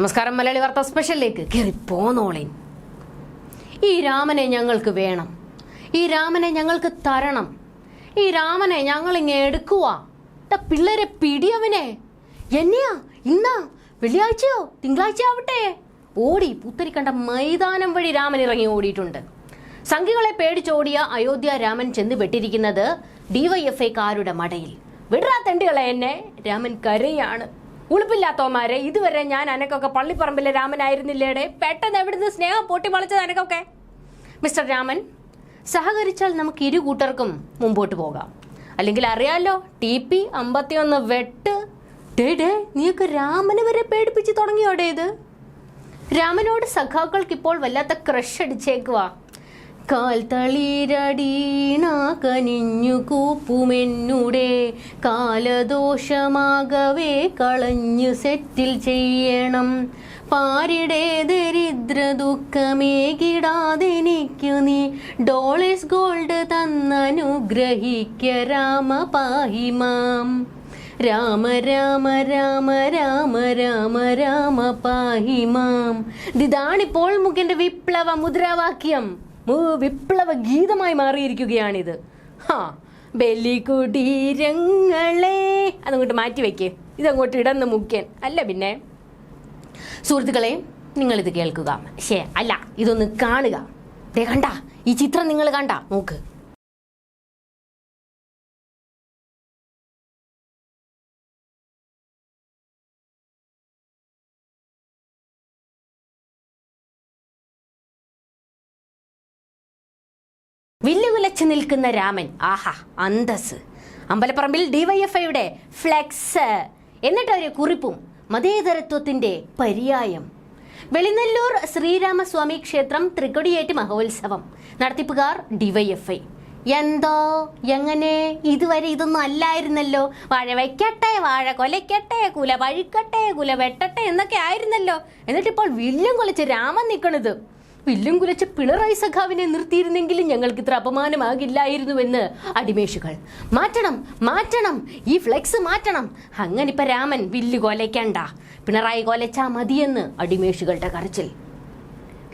നമസ്കാരം മലയാളി വാർത്ത സ്പെഷ്യലിലേക്ക് കയറി പോന്നോളേൻ. ഈ രാമനെ ഞങ്ങൾക്ക് വേണം. ഈ രാമനെ ഞങ്ങൾക്ക് തരണം. ഈ രാമനെ ഞങ്ങൾ ഇങ്ങ് എടുക്കുക പിള്ളേരെ പിടിയവനെ എന്നെയാ? ഇന്നാ? വെള്ളിയാഴ്ചയോ? തിങ്കളാഴ്ച ആവട്ടെ? ഓടി പുത്തരി കണ്ട മൈതാനം വഴി രാമൻ ഇറങ്ങി ഓടിയിട്ടുണ്ട്. സംഘികളെ പേടിച്ചോടിയ അയോധ്യ രാമൻ ചെന്ന് വെട്ടിരിക്കുന്നത് ഡിവൈഎഫ്ഐക്കാരുടെ മടയിൽ. വിടറാ തെണ്ടികളെ എന്നെ. രാമൻ കരയാണ്. ഉളുപ്പില്ലാത്തവന്മാരെ ഇതുവരെ ഞാൻ അനക്കൊക്കെ പള്ളിപ്പറമ്പിലെ രാമനായിരുന്നില്ലേടെ? പെട്ടെന്ന് എവിടുന്ന് സ്നേഹം പൊട്ടി വളച്ചത് അനക്കൊക്കെ? മിസ്റ്റർ രാമൻ സഹകരിച്ചാൽ നമുക്ക് ഇരു കൂട്ടർക്കും മുമ്പോട്ട് പോകാം. അല്ലെങ്കിൽ അറിയാലോ ടി പി അമ്പത്തിയൊന്ന് വെട്ട്. ഡേ ഡേ നീയൊക്കെ രാമന് വരെ പേടിപ്പിച്ച് തുടങ്ങിയോടേ ഇത്? രാമനോട് സഖാക്കൾക്ക് ഇപ്പോൾ വല്ലാത്ത ക്രഷ് അടിച്ചേക്കുവാ. കാൽ തളിരടീണ കനിഞ്ഞു കൂപ്പുമെന്നുടെ കാലദോഷമാകവേ കളഞ്ഞു സെറ്റിൽ ചെയ്യണം. പാരിടെ ദരിദ്ര ദുഃഖമേകിടാതെനിക്കു നീ ഡോളേഴ്സ് ഗോൾഡ് തന്നനുഗ്രഹിക്ക രാമ പാഹിമാം രാമ രാമ രാമ രാമ രാമ രാമ പാഹിമാം ഇതാണിപ്പോൾ മുഖ്യന്റെ വിപ്ലവ മുദ്രാവാക്യം. വിപ്ലവ ഗീതമായി മാറിയിരിക്കുകയാണിത്. ഹാ ബലികുടീരങ്ങളെ അതങ്ങോട്ട് മാറ്റി വയ്ക്കേ ഇതങ്ങോട്ട് ഇടന്ന് മുഖ്യൻ. അല്ല പിന്നെ സുഹൃത്തുക്കളെ നിങ്ങളിത് കേൾക്കുക. ശേ അല്ല ഇതൊന്ന് കാണുക. ദേ കണ്ട ഈ ചിത്രം നിങ്ങൾ കണ്ട നോക്ക്. വില്ലുകുലച്ചു നിൽക്കുന്ന രാമൻ. ആഹാ അന്തസ് അമ്പലപ്പറമ്പിൽ ഡിവൈഎഫ്ഐയുടെ ഫ്ലെക്സ്. എന്നിട്ട് ഒരു കുറിപ്പും. മതേതരത്വത്തിന്റെ പര്യായം. വെളിനെല്ലൂർ ശ്രീരാമസ്വാമി ക്ഷേത്രം തൃക്കൊടിയേറ്റ് മഹോത്സവം. നടത്തിപ്പുകാർ ഡിവൈഎഫ്ഐ. എന്തോ എങ്ങനെ? ഇതുവരെ ഇതൊന്നും അല്ലായിരുന്നല്ലോ. വാഴ വയ്ക്കട്ടെ വാഴ കൊലയ്ക്കട്ടെ കുല പഴുക്കട്ടെ കുല വെട്ടട്ടെ എന്നൊക്കെ ആയിരുന്നല്ലോ. എന്നിട്ടിപ്പോൾ വില്ലും കൊലച്ച് രാമൻ നിൽക്കണത് വില്ലും കുലച്ച് പിണറായി സഖാവിനെ നിർത്തിയിരുന്നെങ്കിലും ഞങ്ങൾക്ക് ഇത്ര അപമാനമാകില്ലായിരുന്നുവെന്ന് അടിമേഷുകൾ മാറ്റണം മാറ്റണം ഈ ഫ്ലെക്സ് മാറ്റണം. അങ്ങനെ ഇപ്പൊ രാമൻ വില്ല് കൊലയ്ക്കണ്ട. പിണറായി കൊലച്ചാ മതിയെന്ന് അടിമേഷുകളുടെ കരച്ചിൽ.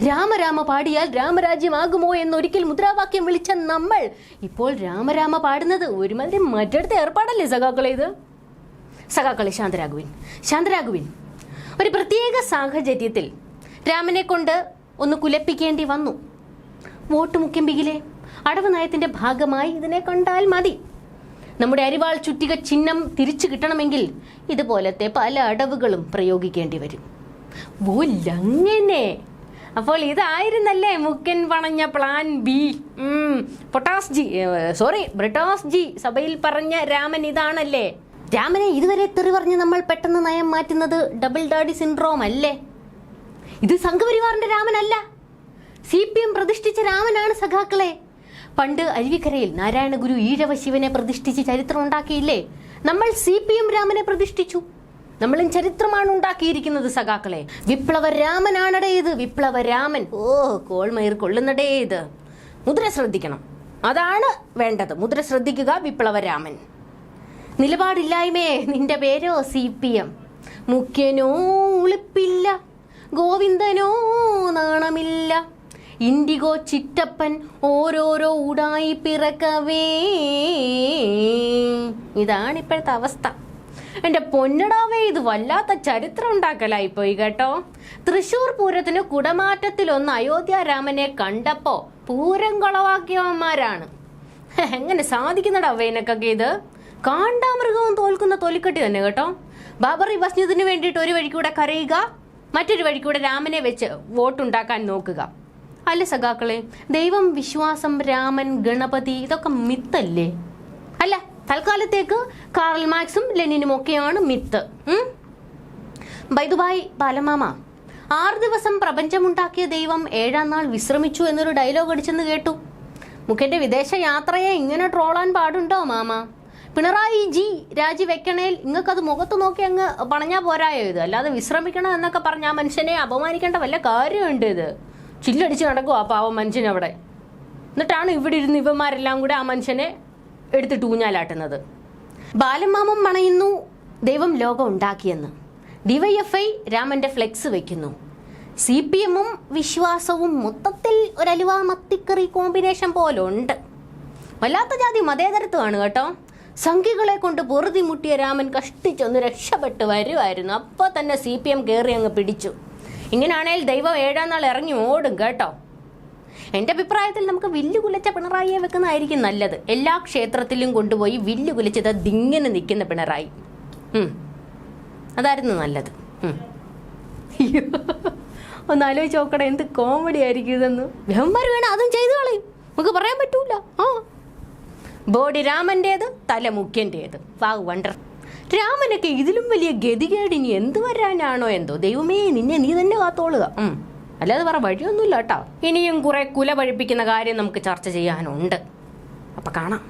രാമരാമ പാടിയാൽ രാമരാജ്യമാകുമോ എന്നൊരിക്കൽ മുദ്രാവാക്യം വിളിച്ച നമ്മൾ. ഇപ്പോൾ രാമരാമ പാടുന്നത് ഒരുമാതിരി മറ്റടുത്ത ഏർപ്പാടല്ലേ സഖാക്കളെ ഇത്? സഖാക്കളെ ശാന്തരാഘുവിൻ ശാന്തരാഘുവിൻ ഒരു പ്രത്യേക സാഹചര്യത്തിൽ രാമനെ കൊണ്ട് ഒന്ന് കുലപ്പിക്കേണ്ടി വന്നു. വോട്ട് മുഖ്യമ്പികിലെ അടവ് നയത്തിന്റെ ഭാഗമായി ഇതിനെ കണ്ടാൽ മതി. നമ്മുടെ അരിവാൾ ചുറ്റിക ചിഹ്നം തിരിച്ചു കിട്ടണമെങ്കിൽ ഇതുപോലത്തെ പല അടവുകളും പ്രയോഗിക്കേണ്ടി വരും. അപ്പോൾ ഇതായിരുന്നല്ലേ മുക്കൻ പണഞ്ഞ plan B പൊട്ടാസ് ji sorry Brittas ji സഭയിൽ പറഞ്ഞ രാമൻ ഇതാണല്ലേ. രാമനെ ഇതുവരെ തെറി പറഞ്ഞ് നമ്മൾ പെട്ടെന്ന് നയം മാറ്റുന്നത് ഡബിൾ ഡാഡി സിൻഡ്രോം അല്ലേ? ഇത് സംഘപരിവാറിന്റെ രാമനല്ല. സി പി എം പ്രതിഷ്ഠിച്ച രാമനാണ് സഖാക്കളെ. പണ്ട് അരുവിക്കരയിൽ നാരായണ ഗുരു ഈഴവ ശിവനെ പ്രതിഷ്ഠിച്ച് ചരിത്രം ഉണ്ടാക്കിയില്ലേ? നമ്മൾ സി പി എം രാമനെ പ്രതിഷ്ഠിച്ചു. നമ്മളും ചരിത്രമാണ് ഉണ്ടാക്കിയിരിക്കുന്നത് സഖാക്കളെ. വിപ്ലവ രാമനാണടേ ഇത്. വിപ്ലവ രാമൻ. ഓ കോൾമയർ കൊള്ളുന്നടേ ഇത്. മുദ്ര ശ്രദ്ധിക്കണം. അതാണ് വേണ്ടത്. മുദ്ര ശ്രദ്ധിക്കുക വിപ്ലവ രാമൻ. നിലപാടില്ലായ്മേ നിന്റെ പേരോ സി പി എം? മുഖ്യനോ ഉളിപ്പില്ല. ഗോവിന്ദനോ നാണമില്ല. ഇൻഡിഗോ ചിറ്റപ്പൻ ഓരോരോ ഊടായി പിറക്കവേ. ഇതാണ് ഇപ്പോഴത്തെ അവസ്ഥ. എന്റെ പൊന്നടാവേ ഇത് വല്ലാത്ത ചരിത്രം ഉണ്ടാക്കലായി പോയി കേട്ടോ. തൃശൂർ പൂരത്തിന് കുടമാറ്റത്തിലൊന്ന് അയോധ്യ രാമനെ കണ്ടപ്പോ പൂരം കളവാക്കിയവന്മാരാണ്. എങ്ങനെ സാധിക്കുന്നടാ വേനക്കൊക്കെ ഇത്? കാണ്ടാമൃഗവും തോൽക്കുന്ന തൊലിക്കട്ടി തന്നെ കേട്ടോ. ബാബറി മസ്ജിദിന് വേണ്ടിയിട്ട് ഒരു വഴിക്കൂടെ കൂടെ കരയുക. മറ്റൊരു വഴി കൂടെ രാമനെ വെച്ച് വോട്ടുണ്ടാക്കാൻ നോക്കുക. അല്ല സഖാക്കളെ ദൈവം വിശ്വാസം രാമൻ ഗണപതി ഇതൊക്കെ മിത്തല്ലേ? അല്ല തൽക്കാലത്തേക്ക് കാറൽ മാക്സും ലെനിനും ഒക്കെയാണ് മിത്ത്? ബൈദുബായ് ബാലമാമ ആറു ദിവസം പ്രപഞ്ചമുണ്ടാക്കിയ ദൈവം ഏഴാം നാൾ വിശ്രമിച്ചു എന്നൊരു ഡയലോഗ് അടിച്ചെന്ന് കേട്ടു. മുഖ്യന്റെ വിദേശ യാത്രയെ ഇങ്ങനെ ട്രോളാൻ പാടുണ്ടോ മാമ? പിണറായി ജി രാജിവെക്കണേൽ നിങ്ങൾക്കത് മുഖത്ത് നോക്കി അങ്ങ് പണഞ്ഞാ പോരായോ ഇത്? അല്ലാതെ വിശ്രമിക്കണം എന്നൊക്കെ പറഞ്ഞ ആ മനുഷ്യനെ അപമാനിക്കേണ്ട വല്ല കാര്യമുണ്ട് ഇത്? ചില്ലടിച്ച് നടക്കും ആ പാവം മനുഷ്യൻ അവിടെ. എന്നിട്ടാണ് ഇവിടെ ഇരുന്ന് ഇവന്മാരെല്ലാം കൂടെ ആ മനുഷ്യനെ എടുത്തിട്ട് ഊഞ്ഞാലാട്ടുന്നത് ബാലമാമം പണയുന്നു ദൈവം ലോകം ഉണ്ടാക്കിയെന്ന്. ഡിവൈഎഫ്ഐ രാമന്റെ ഫ്ലെക്സ് വെക്കുന്നു. സി പി എമ്മും വിശ്വാസവും മൊത്തത്തിൽ ഒരലുവ മത്തിക്കറി കോമ്പിനേഷൻ പോലെ ഉണ്ട് വല്ലാത്ത ജാതി മതേതരത്വമാണ് കേട്ടോ. സംഖ്യകളെ കൊണ്ട് പൊറുതി മുട്ടിയ രാമൻ കഷ്ടിച്ചൊന്ന് രക്ഷപ്പെട്ട് വരുമായിരുന്നു അപ്പോൾ തന്നെ സി പി എം കയറി അങ്ങ് പിടിച്ചു. ഇങ്ങനെയാണെങ്കിൽ ദൈവം ഏഴാം നാൾ ഇറങ്ങി ഓടും കേട്ടോ. എന്റെ അഭിപ്രായത്തിൽ നമുക്ക് വില്ല് കുലച്ച പിണറായിയെ വെക്കുന്നതായിരിക്കും നല്ലത്. എല്ലാ ക്ഷേത്രത്തിലും കൊണ്ടുപോയി വില്ല് കുലച്ചത് ദിങ്ങനെ നിൽക്കുന്ന പിണറായി. അതായിരുന്നു നല്ലത്. ഒന്ന് ആലോചിച്ച് നോക്കണേ എന്ത് കോമഡി ആയിരിക്കും ഇതെന്ന്. വെമ്പർ വേണം അതും ചെയ്തു കളയും. നമുക്ക് പറയാൻ പറ്റൂല. ആ. ബോഡി രാമന്റേത് തല മുഖ്യന്റേത് വാവ് വണ്ടർ. രാമനൊക്കെ ഇതിലും വലിയ ഗതികേട് എന്ത് വരാനാണോ എന്തോ? ദൈവമേ നിന്നെ നീ തന്നെ കാത്തോളുക. അല്ലാതെ വേറെ വഴിയൊന്നുമില്ല കേട്ടോ. ഇനിയും കുറെ കുല പഴിപ്പിക്കുന്ന കാര്യം നമുക്ക് ചർച്ച ചെയ്യാനുണ്ട്. അപ്പൊ കാണാം.